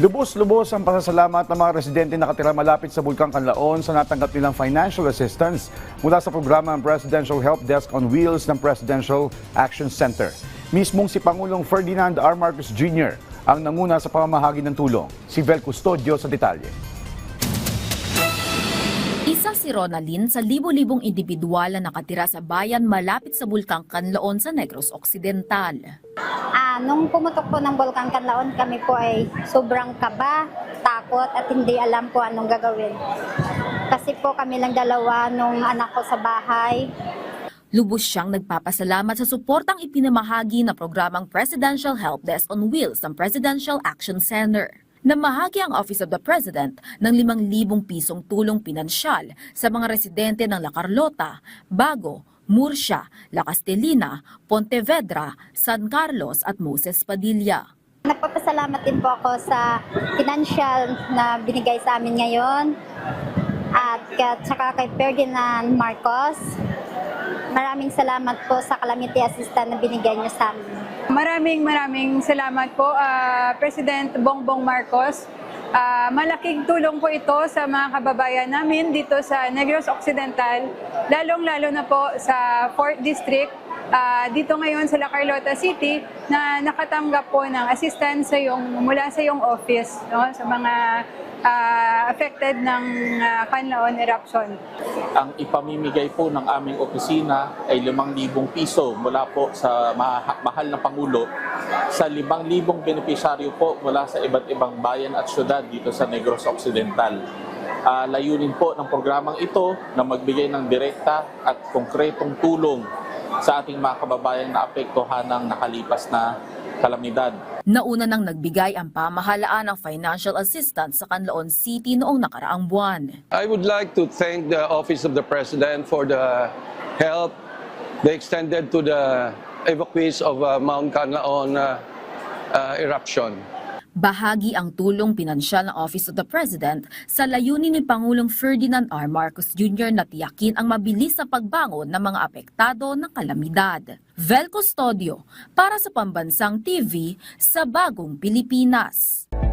Lubos-lubos ang pasasalamat ng mga residente na nakatira malapit sa Bulkang Kanlaon sa natanggap nilang financial assistance mula sa programa ng Presidential Help Desk on Wheels ng Presidential Action Center. Mismong si Pangulong Ferdinand R. Marcos Jr. ang nanguna sa pamamahagi ng tulong. Si Vel Custodio sa detalye. Isa si Ronaldin sa libo-libong individual na nakatira sa bayan malapit sa Bulkang Kanlaon sa Negros Occidental. Nung pumutok po ng Bulkang Kanlaon, kami po ay sobrang kaba, takot at hindi alam po anong gagawin. Kasi po kami lang dalawa nung anak ko sa bahay. Lubos siyang nagpapasalamat sa suportang ipinamahagi na programang Presidential Help Desk on Wheels ng Presidential Action Center. Namahagi ang Office of the President ng 5,000 pisong tulong pinansyal sa mga residente ng La Carlota, Bago, Murcia, La Castellina, Pontevedra, San Carlos at Moses Padilla. Nagpapasalamat din po ako sa financial na binigay sa amin ngayon at ka- tsaka kay Ferdinand Marcos. Maraming salamat po sa calamity assistance na binigay niyo sa amin. Maraming maraming salamat po, ah, President Bongbong Marcos. Ah, malaking tulong po ito sa mga kababayan namin dito sa Negros Occidental, lalong-lalo na po sa 4th District, ah, dito ngayon sa La Carlota City, na nakatanggap po ng assistance sa yung, mula sa iyong office no, sa mga ah, affected ng ah, Canlaon eruption. Ang ipamimigay po ng aming opisina ay 5,000 piso mula po sa maha- mahal na Pangulo sa 5,000 benepisyaryo po mula sa iba't ibang bayan at syudad dito sa Negros Occidental. Ah, layunin po ng programang ito na magbigay ng direkta at konkretong tulong sa ating mga kababayan na apektuhan ng nakalipas na kalamidad. Nauna nang nagbigay ang pamahalaan ng financial assistance sa Canlaon City noong nakaraang buwan. I would like to thank the Office of the President for the help they extended to the evacuees of uh, Mount Canlaon uh, uh, eruption. Bahagi ang tulong pinansyal ng Office of the President sa layunin ni Pangulong Ferdinand R. Marcos Jr. na tiyakin ang mabilis na pagbangon ng mga apektado ng kalamidad. Vel Custodio para sa Pambansang TV sa Bagong Pilipinas.